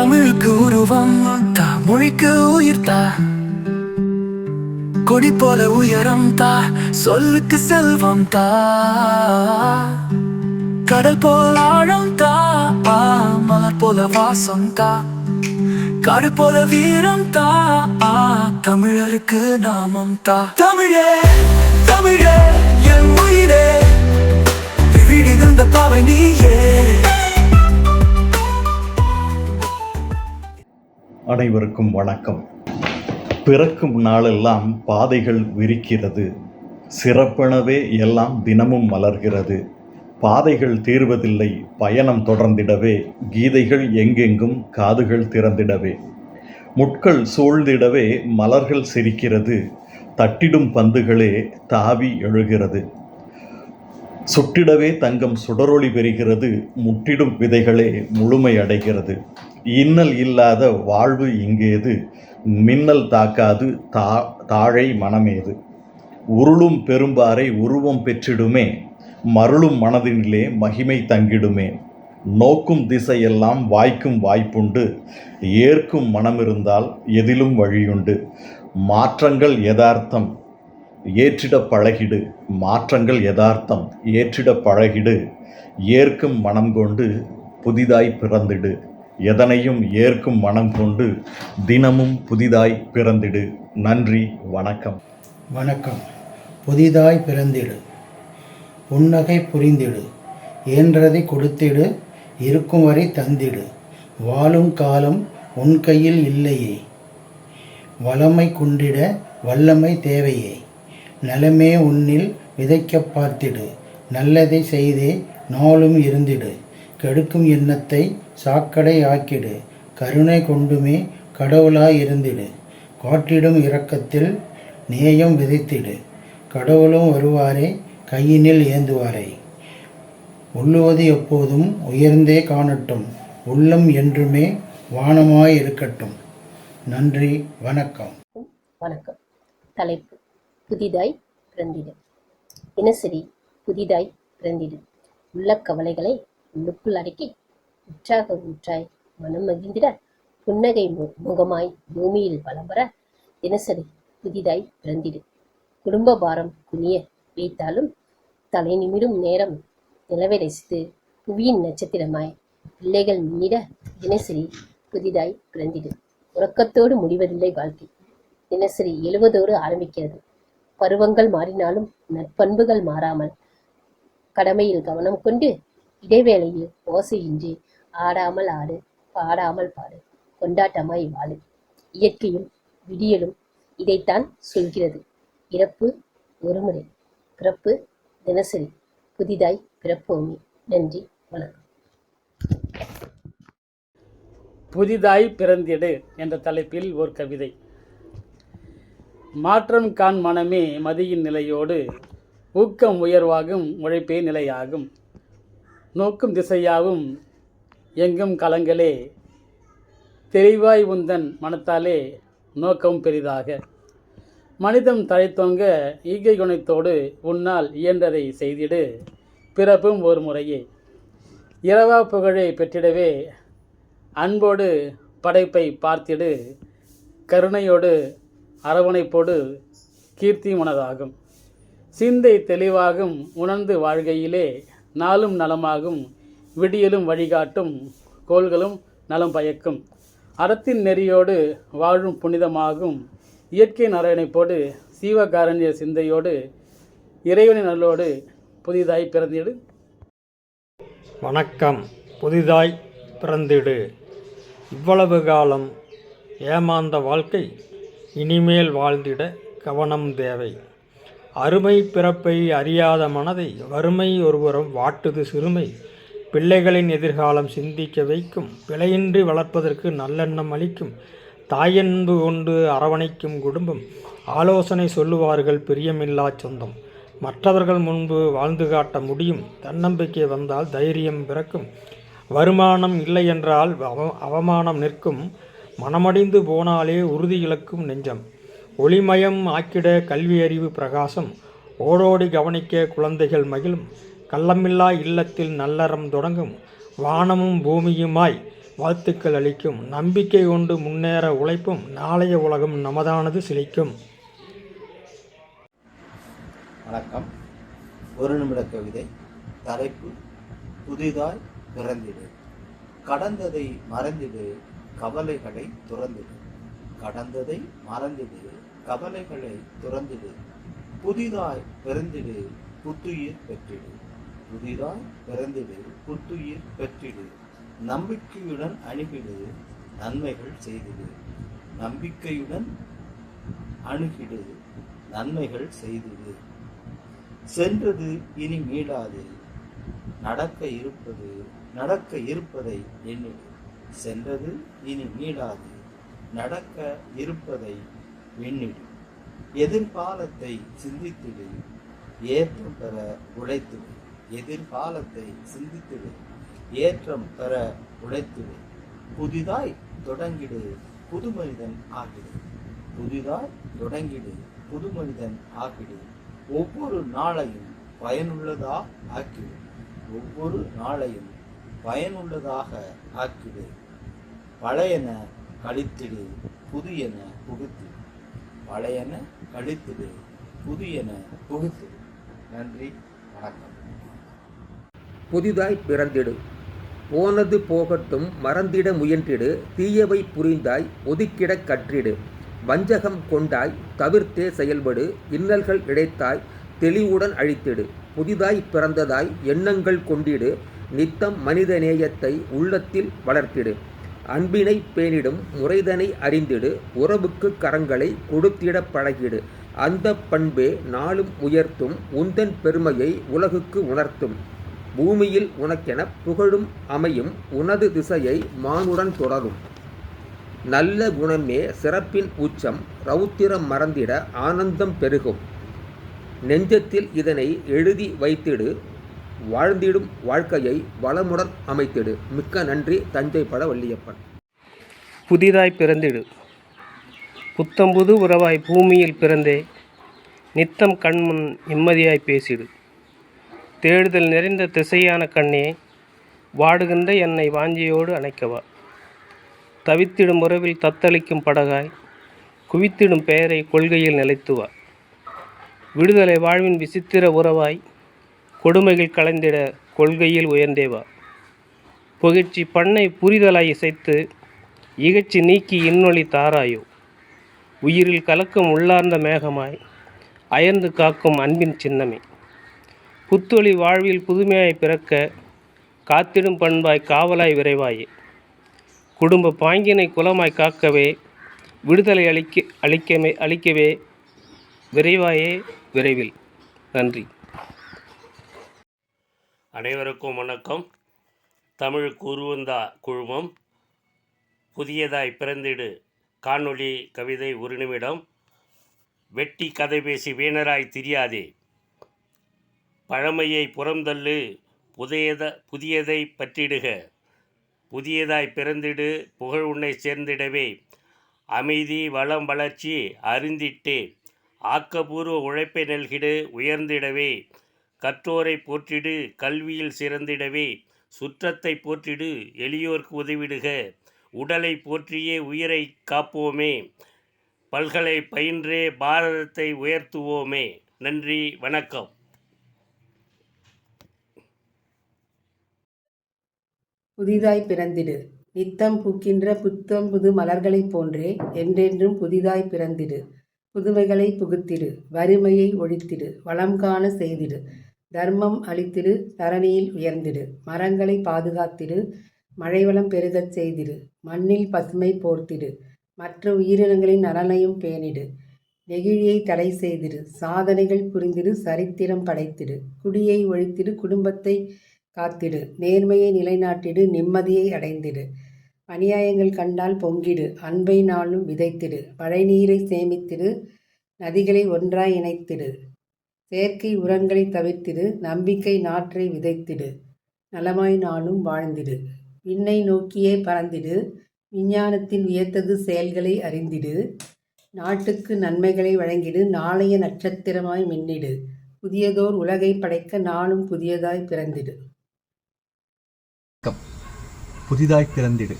தமிழுக்கு உருவம். தா மொழிக்கு உயிர் தா. கொடி போல உயரம் தா. சொல்லுக்கு செல்வம் தா. கடல் போல ஆழம் தா. மலர் போல வாசம் தா. காடு போல வீரம் தா. தமிழருக்கு நாமம் தா. தமிழே தமிழே. அனைவருக்கும் வணக்கம். பிறக்கும் நாளெல்லாம் பாதைகள் விரிக்கிறது. சிறப்பெனவே எல்லாம் தினமும் மலர்கிறது. பாதைகள் தீர்வதில்லை பயணம் தொடர்ந்திடவே கீதைகள் எங்கெங்கும் காதுகள் திறந்திடவே. முட்கள் சூழ்ந்திடவே மலர்கள் சிரிக்கிறது. தட்டிடும் பந்துகளே தாவி எழுகிறது. சுட்டிடவே தங்கம் சுடரொளி பெறுகிறது. முட்டிடும் விதைகளே முழுமை அடைகிறது. இன்னல் இல்லாத வாழ்வு இங்கேது மின்னல் தாக்காது தா தாழை மனமேது. உருளும் பெரும்பாறை உருவம் பெற்றிடுமே மருளும் மனதினிலே மகிமை தங்கிடுமே. நோக்கும் திசையெல்லாம் வாய்க்கும் வாய்ப்புண்டு ஏற்கும் மனமிருந்தால் எதிலும் வழியுண்டு. மாற்றங்கள் யதார்த்தம் ஏற்றிட பழகிடு. மாற்றங்கள் யதார்த்தம் ஏற்றிட பழகிடு. ஏற்கும் மனம் கொண்டு புதிதாய் பிறந்திடு. எதனையும் ஏற்கும் மனம் கொண்டு தினமும் புதிதாய் பிறந்திடு. நன்றி வணக்கம். வணக்கம். புதிதாய் பிறந்திடு. புன்னகை புரிந்திடு. இயன்றதை கொடுத்திடு இருக்கும் வரை தந்திடு. வாழும் காலம் உன் கையில் இல்லையே. வளமை குண்டிட வல்லமை தேவையே. நலமே உன்னில் விதைக்க பார்த்திடு. நல்லதை செய்தே நாளும் இருந்திடு. கெடுக்கும் எண்ணத்தை சாக்கடை ஆக்கிடு. கருணை கொண்டுமே கடவுளாய் இருந்திடு. காட்டிடும் இரக்கத்தில் நேயம் விதைத்திடு. கடவுளும் வருவாரே கையினில் ஏந்துவாரே. உள்ளுவது எப்போதும் உயர்ந்தே காணட்டும். உள்ளம் என்றுமே வானமாய் இருக்கட்டும். நன்றி வணக்கம். வணக்கம். தலைப்பு. புதிதாய் பிறந்திடு. தினசரி புதிதாய் பிறந்திடு. உள்ள கவலைகளை உள்ளுக்குள் அடக்கி உற்சாக ஊற்றாய் மனம் மகிழ்ந்திட புன்னகை மு- முகமாய் பூமியில் வலம் வர தினசரி புதிதாய் பிறந்திடு. குடும்ப பாரம் குனிய வைத்தாலும் தலை நிமிடும் நேரம் நிலவை ரசித்து புவியின் நட்சத்திரமாய் பிள்ளைகள் மின்னிட தினசரி புதிதாய் பிறந்திடு. உறக்கத்தோடு முடிவதில்லை வாழ்க்கை. தினசரி எழுவதோடு ஆரம்பிக்கிறது. பருவங்கள் மாறினாலும் நற்பண்புகள் மாறாமல் கடமையில் கவனம் கொண்டு இடைவேளையில் ஓசையின்றி ஆடாமல் ஆடு பாடாமல் பாடு கொண்டாட்டமாய் வாழு. இயற்கையும் விடியலும் இதைத்தான் சொல்கிறது. இறப்பு ஒருமுறை பிறப்பு தினசரி புதிதாய் பிறப்போமே. நன்றி வணக்கம். புதிதாய் பிறந்திடு என்ற தலைப்பில் ஒரு கவிதை. மாற்றம் காண் மனமே மதியின் நிலையோடு ஊக்கம் உயர்வாகும் உழைப்பே நிலையாகும். நோக்கும் திசையாவும் எங்கும் கலங்களே. தெளிவாய் உந்தன் மனத்தாலே நோக்கம் பெரிதாக. மனிதம் தழைத்தோங்க ஈகை குணத்தோடு உன்னால் இயன்றதை செய்திடு. பிறப்பும் ஒரு முறையே. இரவா புகழை பெற்றிடவே. அன்போடு படைப்பை பார்த்திடு. கருணையோடு அரவணைப்போடு கீர்த்தி மனதாகும் சிந்தை தெளிவாகும் உணர்ந்து வாழ்கையிலே. நாளும் நலமாகும். விடியலும் வழிகாட்டும். கோள்களும் நலம் பயக்கும். அறத்தின் நெறியோடு வாழும் புனிதமாகும். இயற்கை நாராயணைப்போடு சீவகாரண்ய சிந்தையோடு இறைவனின் நல்லோடு புதிதாய் பிறந்திடு. வணக்கம். புதிதாய் பிறந்திடு. இவ்வளவு காலம் ஏமாந்த வாழ்க்கை இனிமேல் வாழ்ந்திட கவனம் தேவை. அருமை பிறப்பை அறியாத மனதை வறுமை ஒருபுறம் வாட்டுது சிறுமை. பிள்ளைகளின் எதிர்காலம் சிந்திக்க வைக்கும். பிழையின்றி வளர்ப்பதற்கு நல்லெண்ணம் அளிக்கும். தாயன்பு கொண்டு அரவணைக்கும் குடும்பம். ஆலோசனை சொல்லுவார்கள் பிரியமில்லா சொந்தம். மற்றவர்கள் முன்பு வாழ்ந்து காட்ட முடியும். தன்னம்பிக்கை வந்தால் தைரியம் பிறக்கும். வருமானம் இல்லை என்றால் அவ அவமானம் நிற்கும். மனமடிந்து போனாலே உறுதி இழக்கும் நெஞ்சம். ஒளிமயம் ஆக்கிட கல்வி அறிவு பிரகாசம். ஓடோடி கவனிக்க குழந்தைகள் மகிழும். கள்ளமில்லா இல்லத்தில் நல்லறம் தொடங்கும். வானமும் பூமியுமாய் வாழ்த்துக்கள் அளிக்கும். நம்பிக்கை கொண்டு முன்னேற உழைப்பும் நாளைய உலகம் நமதானது சிலிக்கும். வணக்கம். ஒரு நிமிட கவிதை. தலைப்பு புதிதாய் பிறந்திடு. கடந்ததை மறந்திடு. கவலைகளை துறந்திடு. கடந்ததை மறந்திடு. கவலைகளை துறந்திடு. புதிதாய் பிறந்திடு புத்துயிர் பெற்றிடு. புதிதாய் பிறந்திடு புத்துயிர் பெற்றிடு. நம்பிக்கையுடன் அணுகிடு நன்மைகள் செய்திடு. நம்பிக்கையுடன் அணுகிடு நன்மைகள் செய்திடு. சென்றது இனி மீளாது. நடக்க இருப்பது நடக்க இருப்பதை எண்ணிடு. சென்றது இனி மீளாது. நடக்க இருப்பதை விண்ணிடு எதிர்காலத்தை சிந்தித்திடு ஏற்றம் பெற உழைத்திடு எதிர்காலத்தை சிந்தித்திடு ஏற்றம் பெற உழைத்துடு புதிதாய் தொடங்கிடு. புது மனிதன் ஆகிடு. புதிதாய் தொடங்கிடு. புது மனிதன் ஆகிடு. ஒவ்வொரு நாளையும் பயனுள்ளதா ஆக்கிடு. ஒவ்வொரு நாளையும் பயனுள்ளதாக ஆக்கிடு. பழையன கழித்திடு. புதியன புகுத்திடு. பழையன கழித்துடு புதியன தொகுத்து நன்றி வணக்கம். புதிதாய் பிறந்திடு. போனது போகட்டும் மறந்திட முயன்றிடு. தீயவை புரிந்தாய் ஒதுக்கிடக் கற்றிடு. வஞ்சகம் கொண்டாய் தவிர்த்தே செயல்படு. இன்னல்கள் இழைத்தாய் தெளிவுடன் அழித்திடு. புதிதாய் பிறந்ததாய் எண்ணங்கள் கொண்டிடு. நித்தம் மனித நேயத்தை உள்ளத்தில் வளர்த்திடு. அன்பினை பேணிடும் முறைதனை அறிந்திடு உறவுக்கு கரங்களை கொடுத்திடப் பழகிடு. அந்த பண்பே நாளும் உயர்த்தும் உந்தன் பெருமையை உலகுக்கு உணர்த்தும். பூமியில் உனக்கென புகழும் அமையும் உனது திசையை மானுடன் தொடரும். நல்ல குணமே சிறப்பின் உச்சம் ரௌத்திரம் மறந்திட ஆனந்தம் பெருகும். நெஞ்சத்தில் இதனை எழுதி வைத்திடு வாழ்ந்திடும் வாழ்க்கையை வளமுடன் அமைத்திடு. மிக்க நன்றி தஞ்சை பட வள்ளியப்பன். புதிதாய் பிறந்திடு. புத்தம்புது உறவாய் பூமியில் பிறந்தே நித்தம் கண்முன் நிம்மதியாய் பேசிடு. தேடுதல் நிறைந்த திசையான கண்ணே வாடுகின்ற என்னை வாஞ்சியோடு அணைக்கவா. தவித்திடும் உறவில் தத்தளிக்கும் படகாய் குவித்திடும் பெயரை கொள்கையில் நிலைத்துவா. விடுதலை வாழ்வின் விசித்திர உறவாய் கொடுமைகள் கலைந்திட கொள்கையில் உயர்ந்தேவா? புகழ்ச்சி பண்ணை புரிதலாய் இசைத்து இகழ்ச்சி நீக்கி இன்னொளி தாராயோ? உயிரில் கலக்கும் உள்ளார்ந்த மேகமாய் அயர்ந்து காக்கும் அன்பின் சின்னமே? புத்தொளி வாழ்வில் புதுமையாய் பிறக்க காத்திடும் பண்பாய் காவலாய் விரைவாயே? குடும்ப பாங்கினை குலமாய் காக்கவே விடுதலை அளிக்க அளிக்கமே அளிக்கவே விரைவாயே விரைவில். நன்றி. அனைவருக்கும் வணக்கம். தமிழ் குருவந்தா குழுமம் புதியதாய் பிறந்திடு காணொளி கவிதை ஒரு நிமிடம். வெட்டி கதை பேசி வீணராய் திரியாதே. பழமையை புறந்தள்ளு புதியத புதியதை பற்றிடுக. புதியதாய் பிறந்திடு புகழ் உன்னை சேர்ந்திடவே. அமைதி வளம் வளர்ச்சி அறிந்திட்டே ஆக்கபூர்வ உழைப்பை நல்கிடு உயர்ந்திடவே. கற்றோரை போற்றிடு கல்வியில் சிறந்திடவே. சுற்றத்தை போற்றிடு எளியோர்க்கு உதவிடுக. உடலை போற்றியே உயிரை காப்போமே. பல்கலை பயின்றே பாரதத்தை உயர்த்துவோமே. நன்றி வணக்கம். புதிதாய் பிறந்திடு. நித்தம் பூக்கின்ற புத்தம் புது மலர்களைப் போன்றே என்றென்றும் புதிதாய் பிறந்திடு. புதுமைகளை புகுத்திடு. வறுமையை ஒழித்திடு. வளம் காண செய்திடு. தர்மம் அளித்திடு தரணியில் உயர்ந்திடு. மரங்களை பாதுகாத்திடு மழைவளம் பெருகச் செய்திடு. மண்ணில் பசுமை போர்த்திடு. மற்ற உயிரினங்களின் நலனையும் பேணிடு. நெகிழியை தடை செய்திடு. சாதனைகள் புரிந்திடு சரித்திரம் படைத்திடு. குடியை ஒழித்திடு குடும்பத்தை காத்திடு. நேர்மையை நிலைநாட்டிடு நிம்மதியை அடைந்திடு. அநியாயங்கள் கண்டால் பொங்கிடு. அன்பை நாளும் விதைத்திடு. மழை நீரை சேமித்திடு. நதிகளை ஒன்றாய் இணைத்திடு. செயற்கை உரங்களை தவிர்த்திடு நம்பிக்கை நாற்றை விதைத்திடு. நலமாய் நாளும் வாழ்ந்திடு. விண்ணை நோக்கியே பறந்திடு. விஞ்ஞானத்தின் வியத்தகு செயல்களை அறிந்திடு. நாட்டுக்கு நன்மைகளை வழங்கிடு. நாளைய நட்சத்திரமாய் மின்னிடு. புதியதோர் உலகை படைக்க நானும் புதியதாய் பிறந்திடு. புதிதாய் பிறந்திடு.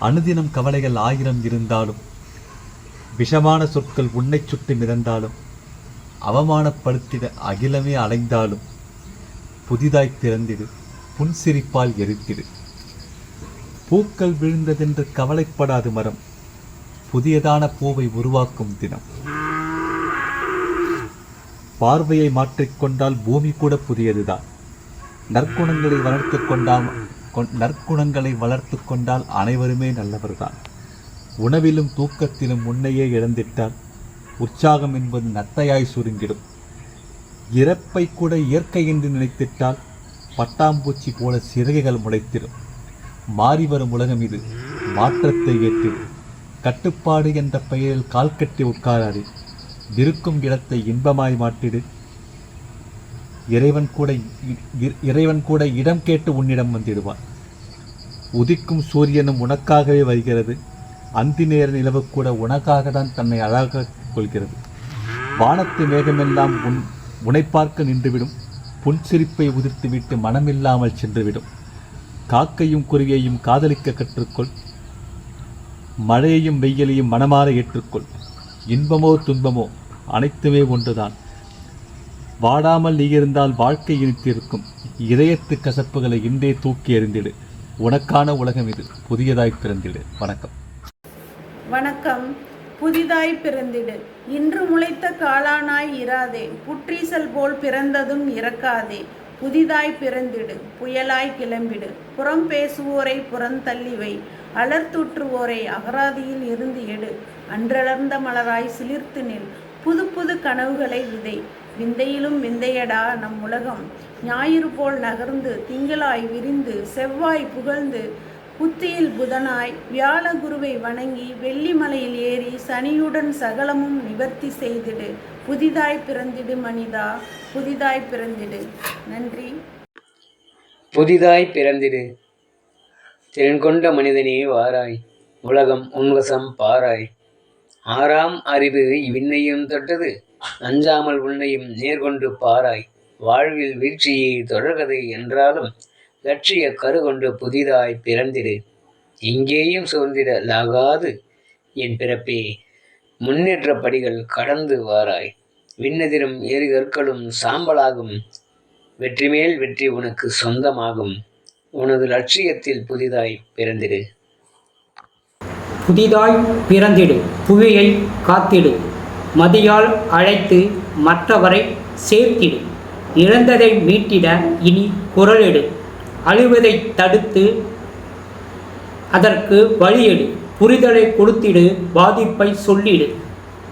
அனுதினம் கவலைகள் ஆயிரம் இருந்தாலும் விஷமான சொற்கள் உன்னை சுட்டு மிதந்தாலும் அவமானப்படுத்திட அகிலமே அலைந்தாலும் புதிதாய் பிறந்திடு புன்சிரிப்பால் எரித்திடு பூக்கள் விழுந்ததென்று கவலைப்படாது மரம் புதியதான பூவை உருவாக்கும் தினம். பார்வையை மாற்றிக்கொண்டால் பூமி கூட புதியதுதான். நற்குணங்களை வளர்த்து கொண்டால் நற்குணங்களை வளர்த்து கொண்டால் அனைவருமே நல்லவர்தான். உணவிலும் தூக்கத்திலும் முன்னையே இழந்திட்டால் உற்சாகம் என்பது நத்தையாய் சுருங்கிடும். இறப்பை கூட இயற்கை என்று நினைத்திட்டால் பட்டாம்பூச்சி போல சிறகுகள் முளைத்திடும். மாறி வரும் உலகம் இது மாற்றத்தை ஏற்றிடும். கட்டுப்பாடு என்ற பெயரில் கால் கட்டி உட்காராது இருக்கும் இடத்தை இன்பமாய் மாற்றிடு. இறைவன் கூட இறைவன் கூட இடம் கேட்டு உன்னிடம் வந்திடுவான். உதிக்கும் சூரியனும் உனக்காகவே வருகிறது. அந்தி நேர நிலவு கூட உனக்காக தான் தன்னை அழகாக கொள்கிறது. வானத்து மேகமெல்லாம் உன் உனை பார்க்க நின்றுவிடும் புன்சிரிப்பை உதிர்த்துவிட்டு மனமில்லாமல் சென்றுவிடும். காக்கையும் குருவியையும் காதலிக்க கற்றுக்கொள். மழையையும் வெயிலையும் மனமாற ஏற்றுக்கொள். இன்பமோ துன்பமோ அனைத்துமே ஒன்றுதான். வாடாமல் நீ இருந்தால் வாழ்க்கை இனித்திருக்கும். இதயத்து கசப்புகளை இன்றே தூக்கி எறிந்திடு. உனக்கான உலகம் இது. புதியதாய் பிறந்திடு. வணக்கம். வணக்கம். புதிதாய் பிறந்திடு. இன்று முளைத்த காளானாய் இராதே. புற்றீசல் போல் பிறந்ததும் இறக்காதே. புதிதாய் பிறந்திடு. புயலாய் கிளம்பிடு. புறம் பேசுவோரை புறந்தள்ளிவை அலர்த்துற்றுவோரை அகராதியில் இருந்து எடு. அன்றளர்ந்த மலராய் சிலிர்த்து நில். புது புது கனவுகளை விதை. விந்தையிலும் விந்தையடா நம் உலகம். ஞாயிறு போல் நகர்ந்து திங்களாய் விரிந்து செவ்வாய் புகழ்ந்து புத்தியில் புதனாய் வியாழ குருவை வணங்கி வெள்ளிமலையில் ஏறி சனியுடன் சகலமும் நிவர்த்தி செய்திடு. புதிதாய் பிறந்திடு மனிதா புதிதாய் பிறந்திடு. நன்றி. புதிதாய் பிறந்திடு. திறன்கொண்ட மனிதனே வாராய். உலகம் உன்வசம் பாராய். ஆறாம் அறிவு விண்ணையும் தொட்டது. அஞ்சாமல் உன்னையும் நேர்கொண்டு பாராய். வாழ்வில் வீழ்ச்சியை தொடர்கதை என்றாலும் லட்சிய கருகொண்டு புதிதாய் பிறந்திடு. எங்கேயும் சோர்ந்திட லாகாது என் பிறப்பே. முன்னேற்ற படிகள் கடந்து வாராய். விண்ணதிரும் ஏறு கற்களும் சாம்பலாகும். வெற்றி மேல் வெற்றி உனக்கு சொந்தமாகும். உனது லட்சியத்தில் புதிதாய் பிறந்திடு. புதிதாய் பிறந்திடு. புவியை காத்திடு. மதியால் அழைத்து மற்றவரை சேர்த்திடு. இழந்ததை மீட்டிட இனி குரலிடு. அழிவதை தடுத்து அதற்கு வழியெடு. புரிதலை கொடுத்திடு பாதிப்பை சொல்லிடு.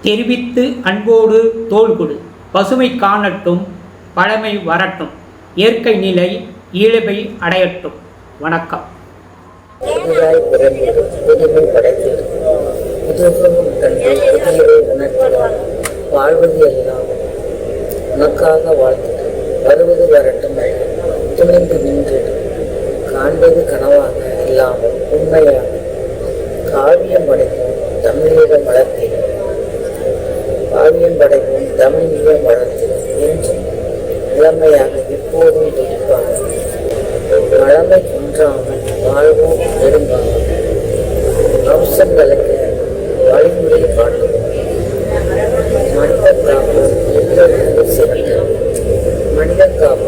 தெரிவித்து அன்போடு தோள் கொடு. பசுமை காணட்டும் பழமை வரட்டும். இயற்கை நிலை ஈழமை அடையட்டும். வணக்கம். வாழ்வது எல்லாம் உனக்காக வாழ்த்திடு வருவது வரட்டும் துணிந்து நின்றிடும் என்பது கனவாக இல்லாமல் உண்மையாக காவியம் படைக்கும் தமிழீழ வளர்த்தி காவியம் படைக்கும் தமிழீழ வளர்த்தி என்று இளமையாக எப்போதும் துடிப்பாக வளமை குன்றாமல் வாழ்வோம் நெருங்காமல் அம்சங்களுக்கு வழிமுறை காட்டுவோம் மனித காப்பு எல்லோருக்கும் சிறந்த மனித காப்பு